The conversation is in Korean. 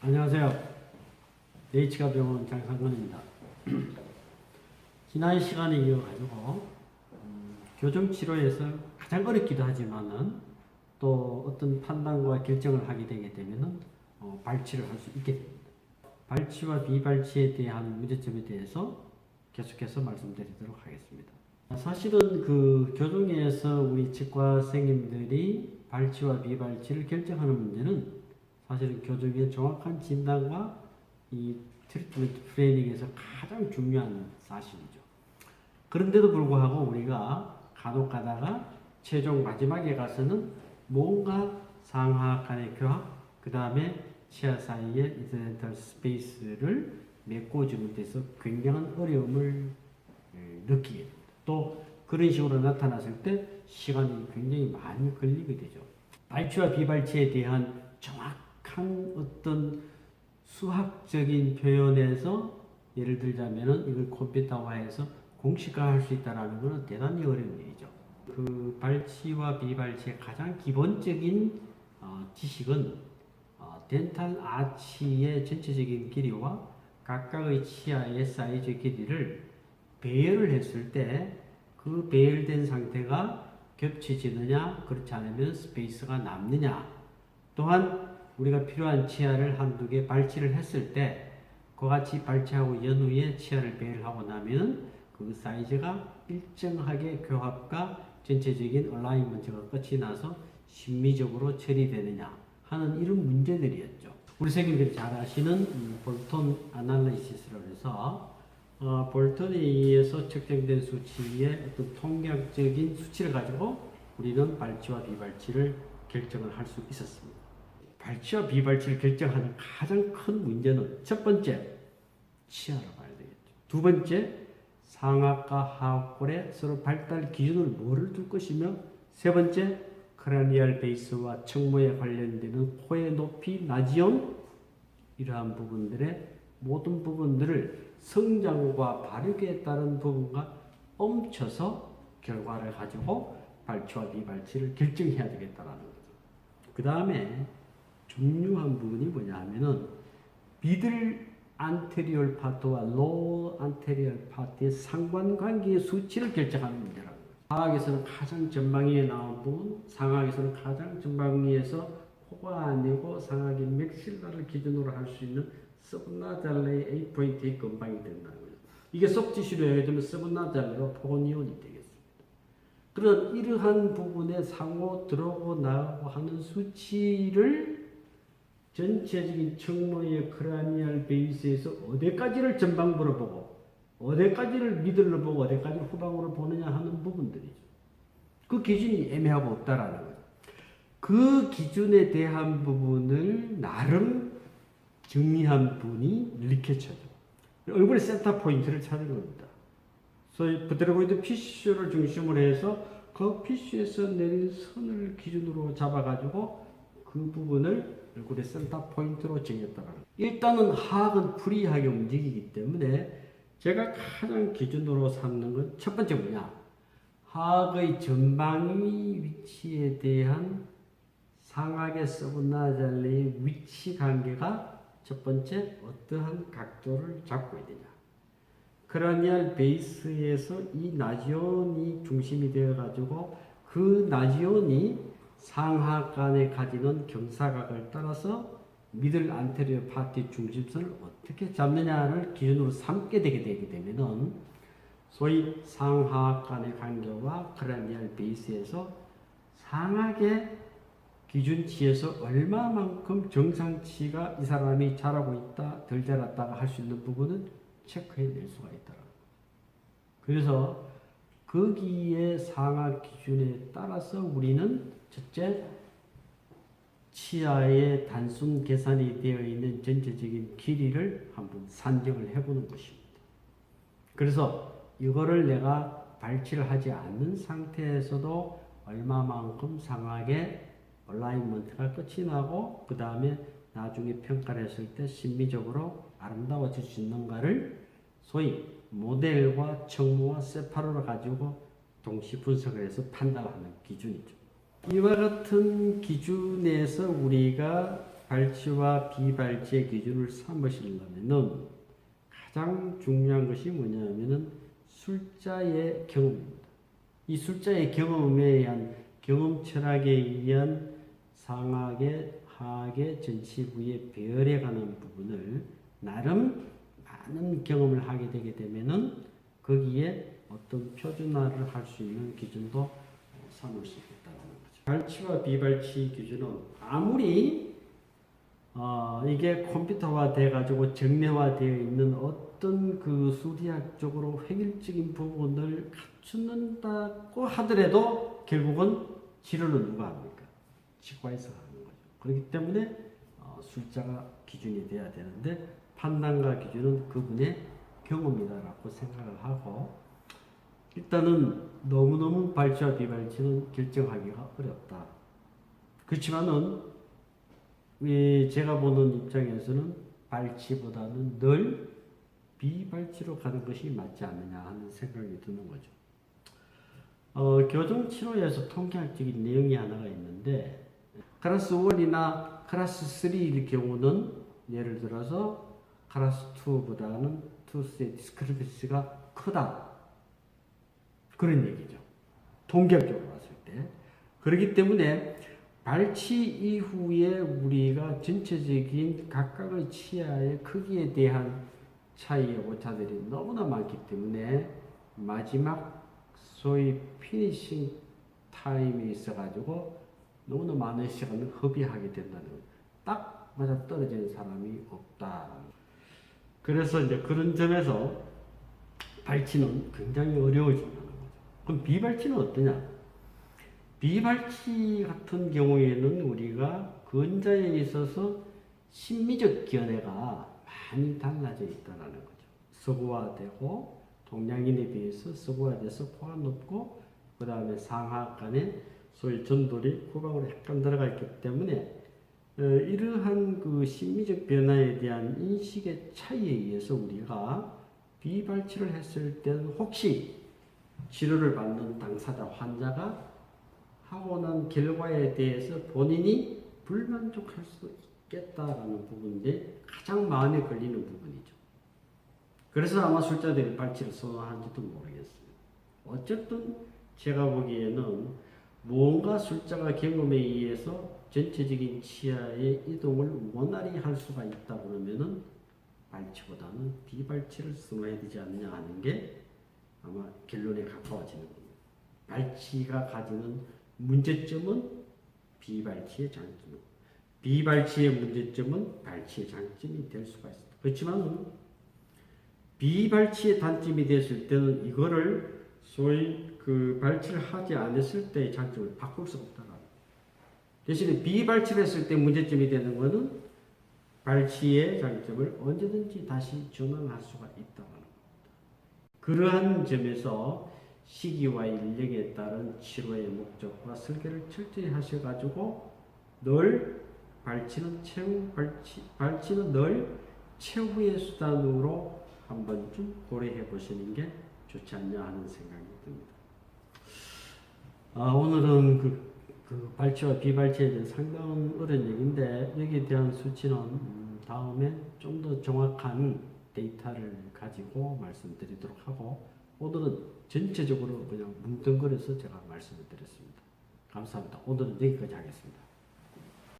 안녕하세요. 네이치가 병원 장상근입니다. 지난 시간에 이어가지고 음, 교정 치료에서 가장 어렵기도 하지만은 또 어떤 판단과 결정을 하게 되게 되면은 어, 발치를 할 수 있게 됩니다. 발치와 비발치에 대한 문제점에 대해서 계속해서 말씀드리도록 하겠습니다. 사실은 그 교정에서 우리 치과 선생님들이 발치와 비발치를 결정하는 문제는 사실은 교정의 정확한 진단과 이 트리트먼트 플래닝에서 가장 중요한 사실이죠. 그런데도 불구하고 우리가 간혹 가다가 최종 마지막에 가서는 뭔가 상하 간의 교합, 그 다음에 치아 사이의 인터넷 스페이스를 메꿔주는 데서 굉장한 어려움을 예, 느끼게 됩니다. 또 그런 식으로 나타났을 때 시간이 굉장히 많이 걸리게 되죠. 발치와 비발치에 대한 정확 한 어떤 수학적인 표현에서 예를 들자면은 이걸 컴퓨터화해서 공식화할 수 있다라는 것은 대단히 어려운 일이죠. 그 발치와 비발치의 가장 기본적인 어, 지식은 어, 덴탈 아치의 전체적인 길이와 각각의 치아의 사이즈 길이를 배열을 했을 때 그 배열된 상태가 겹쳐지느냐 그렇지 않으면 스페이스가 남느냐 또한 우리가 필요한 치아를 한두 개 발치를 했을 때 그와 같이 발치하고 연후에 치아를 배열하고 나면 그 사이즈가 일정하게 교합과 전체적인 얼라이먼트가 끝이 나서 심미적으로 처리되느냐 하는 이런 문제들이었죠. 우리 선생님들이 잘 아시는 음, 볼톤 아날리시스로 해서 어, 볼턴에 의해서 측정된 수치의 어떤 통계학적인 수치를 가지고 우리는 발치와 비발치를 결정을 할 수 있었습니다. 발치와 비발치를 결정하는 가장 큰 문제는 첫 번째 치아로 봐야 되겠죠. 두 번째 상악과 하악골의 서로 발달 기준을 뭐를 둘 것이며 세 번째 크라니얼 베이스와 청모에 관련되는 코의 높이 나지온 이러한 부분들의 모든 부분들을 성장과 발육에 따른 부분과 엄쳐서 결과를 가지고 발치와 비발치를 결정해야 되겠다라는 거죠. 그 다음에 중요한 부분이 뭐냐 하면은 미들 안테리얼 파트와 로우 안테리얼 파트의 상관관계의 수치를 결정하는 문제라는 거예요. 하악에서는 가장 전방위에 나온 부분, 상하에서는 가장 전방위에서 코가 아니고 상하기 맥실라를 기준으로 할 수 있는 서브나잘레의 A 포인트의 건방이 된다는 거죠. 이게 속지시로 해야되면 서브나잘레와 포니온이 되겠습니다. 그런 이러한 부분에 상호 들어오고 나오고 하는 수치를 전체적인 청모의 크라니얼 베이스에서 어디까지를 전방부로 보고 어디까지를 미들로 보고 어디까지를 후방으로 보느냐 하는 부분들이죠. 그 기준이 애매하고 없다라는 거죠. 그 기준에 대한 부분을 나름 정리한 분이 리케처죠. 얼굴의 센터 포인트를 찾는 겁니다. 소위 부드러보이드 피쉬를 중심으로 해서 그 피쉬에서 내린 선을 기준으로 잡아가지고 그 부분을 얼굴의 센터 포인트로 정했다는 일단은 하악은 프리하게 움직이기 때문에 제가 가장 기준으로 삼는 건 첫 번째 뭐냐? 하악의 전방위 위치에 대한 상악의 서브나잘레의 위치 관계가 첫 번째 어떠한 각도를 잡고 있느냐? 크라니얼 베이스에서 이 나지온이 중심이 되어 가지고 그 나지온이 상하간에 가지는 경사각을 따라서 미들 안테리어 파티 중심선을 어떻게 잡느냐를 기준으로 삼게 되게 되게 되면은 소위 상하간의 간격과 크라니얼 베이스에서 상하의 기준치에서 얼마만큼 정상치가 이 사람이 자라고 있다, 덜 자랐다가 할 수 있는 부분은 체크해낼 수가 있더라. 그래서 거기에 상하 기준에 따라서 우리는 첫째 치아의 단순 계산이 되어 있는 전체적인 길이를 한번 산정을 해보는 것입니다. 그래서 이거를 내가 발치를 하지 않는 상태에서도 얼마만큼 상하게 얼라이먼트가 끝이 나고 그 다음에 나중에 평가를 했을 때 심미적으로 아름다워질 수 있는가를 소위 모델과 청모와 세파로를 가지고 동시 분석을 해서 판단하는 기준이죠. 이와 같은 기준에서 우리가 발치와 비발치의 기준을 삼으시려면은 가장 중요한 것이 뭐냐면은 술자의 경험입니다. 이 술자의 경험에 의한 경험 철학에 의한 상하계, 하하계, 전치부의 배열해가는 부분을 나름 많은 경험을 하게 되게 되면은 거기에 어떤 표준화를 할 수 있는 기준도 삼을 수 있다는 거죠. 발치와 비발치 기준은 아무리 어, 이게 컴퓨터화 돼가지고 정례화되어 있는 어떤 그 수리학적으로 획일적인 부분을 갖춘다고 하더라도 결국은 치료는 누가 합니까? 치과에서 하는 거죠. 그렇기 때문에 어, 숫자가 기준이 돼야 되는데 판단과 기준은 그분의 경험이다라고 생각을 하고 일단은 너무너무 발치와 비발치는 결정하기가 어렵다. 그렇지만은 이 제가 보는 입장에서는 발치보다는 늘 비발치로 가는 것이 맞지 않느냐 하는 생각이 드는 거죠. 어, 교정 치료에서 통계학적인 내용이 하나가 있는데 클래스 1이나 클래스 3일 경우는 예를 들어서 클래스 2보다는 투스의 디스크리피스가 크다. 그런 얘기죠. 통계학적으로 봤을 때. 그렇기 때문에 발치 이후에 우리가 전체적인 각각의 치아의 크기에 대한 차이의 오차들이 너무나 많기 때문에 마지막 소위 피니싱 타임이 있어가지고 너무나 많은 시간을 허비하게 된다는. 딱 맞아 떨어지는 사람이 없다. 그래서 이제 그런 점에서 발치는 굉장히 어려워진다는 거죠. 그럼 비발치는 어떠냐? 비발치 같은 경우에는 우리가 근자에 있어서 심미적 견해가 많이 달라져 있다는 거죠. 서구화되고 동양인에 비해서 서구화돼서 코가 높고 그 다음에 상하 간에 소위 전돌이 후방으로 약간 들어가 있기 때문에 어, 이러한 그 심미적 변화에 대한 인식의 차이에 의해서 우리가 비발치를 했을 때는 혹시 치료를 받는 당사자 환자가 하고 난 결과에 대해서 본인이 불만족할 수 있겠다라는 부분인데 가장 마음에 걸리는 부분이죠. 그래서 아마 술자들이 발치를 선호하는지도 모르겠어요. 어쨌든 제가 보기에는 무언가 술자가 경험에 의해서 전체적인 치아의 이동을 원활히 할 수가 있다 그러면은 발치보다는 비발치를 선호해야 되지 않느냐 하는 게 아마 결론에 가까워지는 겁니다. 발치가 가지는 문제점은 비발치의 장점, 비발치의 문제점은 발치의 장점이 될 수가 있습니다. 그렇지만 비발치의 단점이 됐을 때는 이거를 소위 그 발치를 하지 않았을 때의 장점을 바꿀 수 없다는 대신에 비발치를 했을 때 문제점이 되는 것은 발치의 장점을 언제든지 다시 전환할 수가 있다는 겁니다. 그러한 점에서 시기와 인력에 따른 치료의 목적과 설계를 철저히 하셔가지고 늘 발치는 최후 발치 발치는 늘 최후의 수단으로 한 번쯤 고려해 보시는 게 좋지 않냐 하는 생각이 듭니다. 아, 오늘은 그, 그 발치와 비발치에 대한 상당한 어려운 얘기인데 여기에 대한 수치는 음, 다음에 좀 더 정확한 데이터를 가지고 말씀드리도록 하고 오늘은 전체적으로 그냥 뭉뚱그려서 제가 말씀을 드렸습니다. 감사합니다. 오늘은 여기까지 하겠습니다.